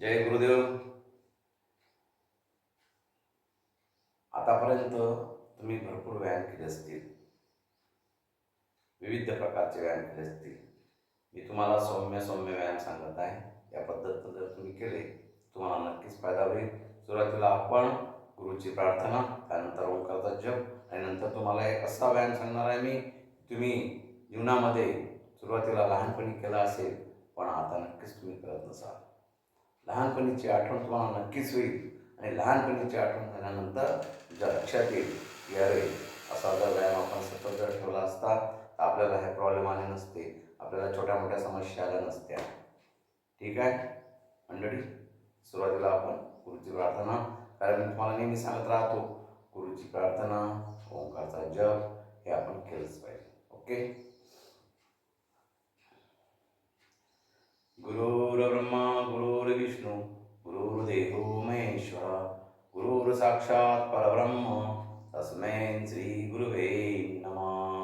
जय गुरुदेव. आतापर्यंत तुम्ही भरपूर व्यायाम केले असतील. विविध प्रकारचे व्यायाम केले असतील. मी तुम्हाला सौम्य सौम्य व्यायाम सांगत आहे. या पद्धतीनं जर तुम्ही केले तुम्हाला नक्कीच फायदा होईल. सुरुवातीला आपण गुरुची प्रार्थना त्यानंतर ओंकारचा जप आणि नंतर तुम्हाला एक असा व्यायाम सांगणार आहे मी तुम्ही जीवनामध्ये सुरुवातीला लहानपणी केला असेल पण आता नक्कीच तुम्ही करत नसाल. लहानपणीची आठवण तुम्हाला नक्कीच होईल. आणि लहानपणीची आठवण झाल्यानंतर ज्या लक्षात येईल की अरे असा जर व्यायाम आपण सतत जर ठेवला असता तर आपल्याला हे प्रॉब्लेम आले नसते. आपल्याला छोट्या मोठ्या समस्या आल्या नसत्या. ठीक आहे? मंडळी सुरुवातीला आपण गुरुची प्रार्थना कारण मी तुम्हाला नेहमी सांगत राहतो गुरुची प्रार्थना ओंकारचा जप हे आपण केलंच पाहिजे. ओके? गुरुर्ब्रह्मा गुरुर्विष्णू गुरुर्देवो महेश्वरा गुरुर्साक्षात परब्रह्म तस्मै श्री गुरुवे नमः.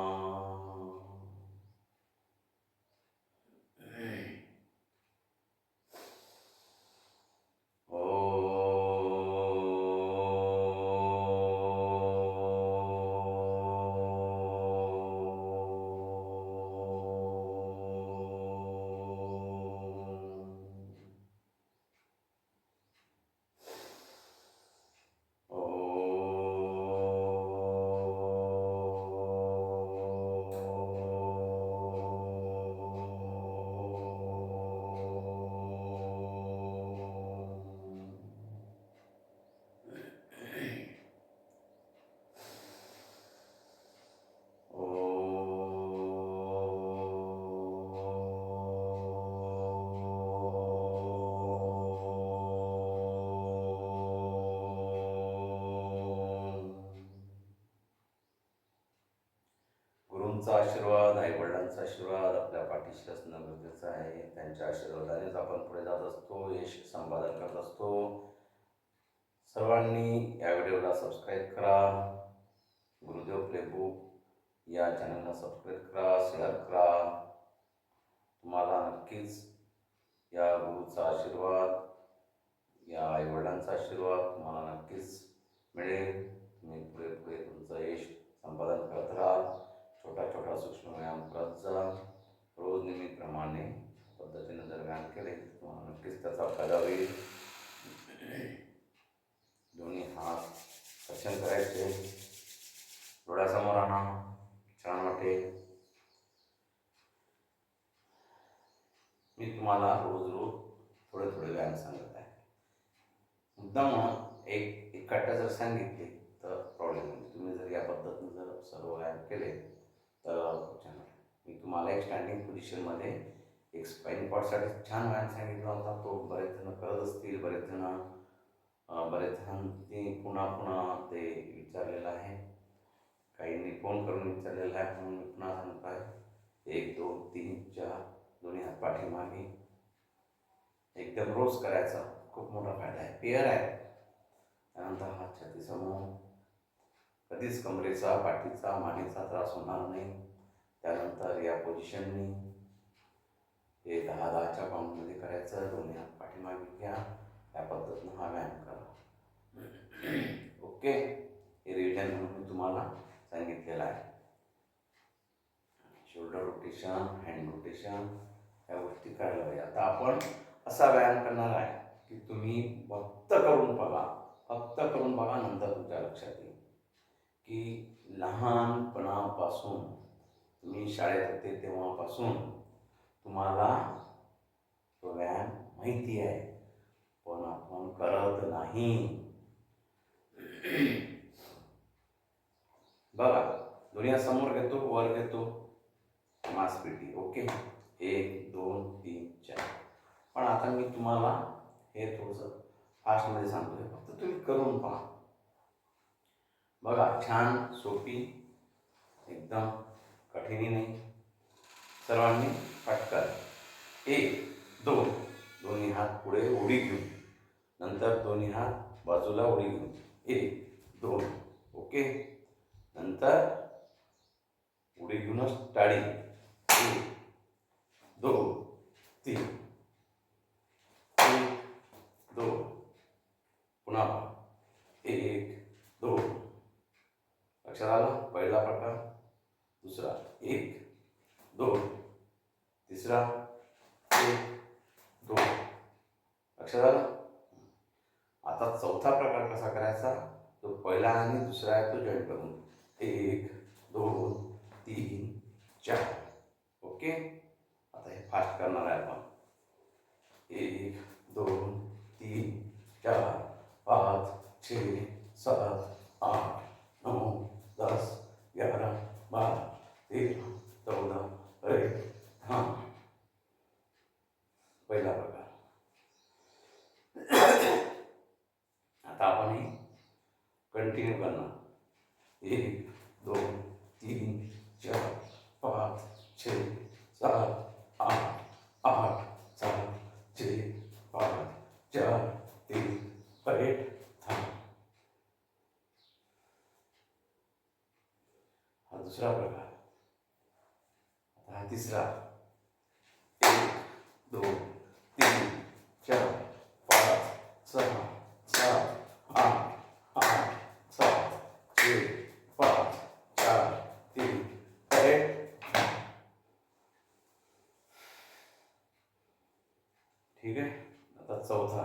त्यांच्या आशीर्वादानेच आपण पुढे जात असतो. यश संपादन करत असतो. सर्वांनी या व्हिडिओला सबस्क्राईब करा. गुरुदेव प्लेबुक या चॅनलला सबस्क्राईब करा शेअर करा. तुम्हाला नक्कीच या गुरुचा आशीर्वाद या आई वडिलांचा आशीर्वाद तुम्हाला नक्कीच मिळेल. तुम्ही पुढे पुढे तुमचं यश संपादन करत राहाल छोटा छोटा सूक्ष्म व्यायाम करत जा. रोज नेहमीप्रमाणे पद्धतीनं जर व्यायाम केले तर तुम्हाला नक्कीच त्याचा फायदा होईल. दोन्ही हात सक्षम करायचे. डोळ्यासमोर आणा. छान वाटेल मी तुम्हाला रोज रोज थोडे थोडे व्यायाम सांगत आहे. मुद्दाम एक इकट्ठा जर सांगितले तर प्रॉब्लेम होईल तुम्ही जर या पद्धतीने जर सर्व व्यायाम केले तर खूप छान वाटेल. मी तुम्हाला एक स्टँडिंग पोझिशनमध्ये एक स्पाईन पॉटसाठी छान व्यायाम सांगितला होता. तो बरेच जण करत असतील बरेच जण बरेच जणांनी पुन्हा पुन्हा ते विचारलेलं आहे. काहींनी फोन करून विचारलेलं आहे म्हणून मी पुन्हा सांगत आहे. एक दोन तीन चार दोन्ही हात पाठीमागे. एकदम रोज करायचा. खूप मोठा फायदा आहे. पेअर आहे. त्यानंतर हा छातीसमोर कधीच कमरेचा पाठीचा मानेचा त्रास होणार नाही. त्यानंतर या पोझिशननी हे दहा दहाच्या पाऊंडमध्ये करायचं दोन्ही हात पाठीमागे घ्या या पद्धतीनं हा व्यायाम करा. ओके? हे रिव्हिजन म्हणून मी तुम्हाला सांगितलेलं आहे. शोल्डर रोटेशन हँड रोटेशन या गोष्टी करायला पाहिजे. आता आपण असा व्यायाम करणार आहे की तुम्ही फक्त करून बघा फक्त करून बघा नंतर तुमच्या लक्षात येईल. की लहानपणापासून तुम्ही शाळेत होते तेव्हापासून तुम्हाला तो व्यायाम माहिती आहे. पण आपण करत नाही. बघा दुनिया समोर घेतो, वर घेतो. मासपेटी ओके? एक, दोन, तीन, चार. पण आता मी तुम्हाला हे थोडंसं फास्टमध्ये सांगतोय. फक्त तुम्ही करून पहा. बघा, छान, सोपी, एकदम कठीणही नाही. सर्वांनी पटकन एक दोन. दोन्ही हात पुढे उडी घेऊन. नंतर दोन्ही हात बाजूला उडी घेऊन. एक दोन. ओके? नंतर उडी घेऊनच टाळी. एक लक्षात आलं पहिला प्रकार दुसरा एक दोन तिसरा एक दोन. लक्षात आलं आता चौथा प्रकार कसा करायचा? तो पहिला आणि दुसरा आहे तो जॉईन करून. एक दोन तीन चार. ओके? आता हे फास्ट करणार आहे आपण. एक दोन तीन चार पाच छे सहा कंटिन्यू करणार एक दोन तीन, चार, पाच, छ, सात, आठ आठ, सात, छ, पाच, चार, तीन हा दुसरा प्रकार। तिसरा। एक दोन तीन ठीक आहे. आता चौथा.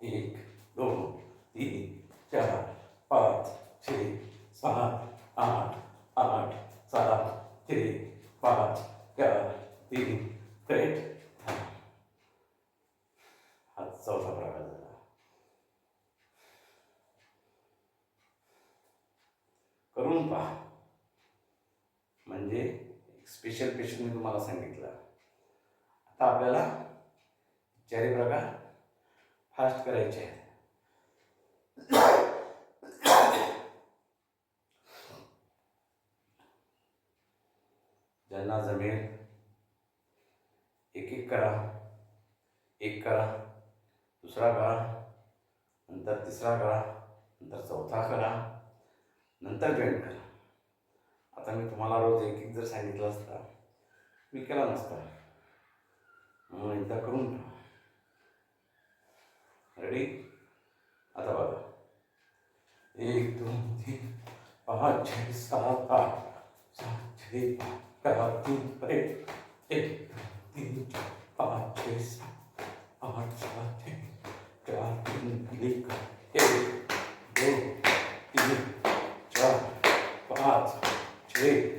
एक दोन तीन चार पाच छ सात आठ आठ सात छ पाच चार तीन थेट हा चौथा प्रकार झाला करून पहा म्हणजे स्पेशल तुम्हाला सांगितलं. आता आपल्याला चारी प्रकार फास्ट करायचे आहेत. ज्यांना जमेल एक एक करा. एक करा. दुसरा करा. नंतर तिसरा करा. नंतर चौथा करा. नंतर जॉईन करा. आता मी तुम्हाला रोज एक एक जर सांगितलं असता मी केला नसता एकदा करून रेडी आता बघा एक दोन तीन पाच छे सात आठ सात छे चार तीन एक एक तीन पाच छे सात आठ सात छे चार तीन एक दोन तीन चार पाच छे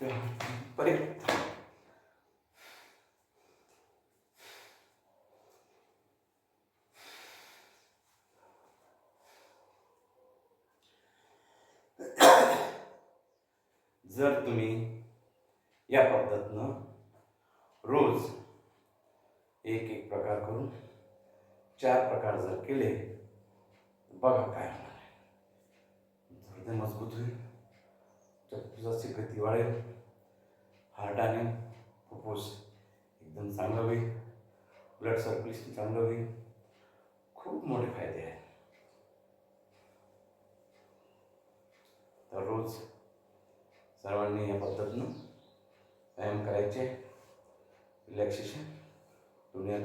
चार जर तुम्ही या पद्धतीनं रोज एक एक प्रकार करून चार प्रकार जर केले बघा काय होणार मजबूत होईल. फुफ्फुसाची गती वाढेल हार्ट आणि फुफ्फुस एकदम चांगलं होईल. ब्लड सर्क्युलेशन चांगलं होईल. खूप मोठे फायदे आहेत. तर रोज सर्वांनी या पद्धतीनं व्यायाम करायचे. रिलॅक्सेशन दुनियात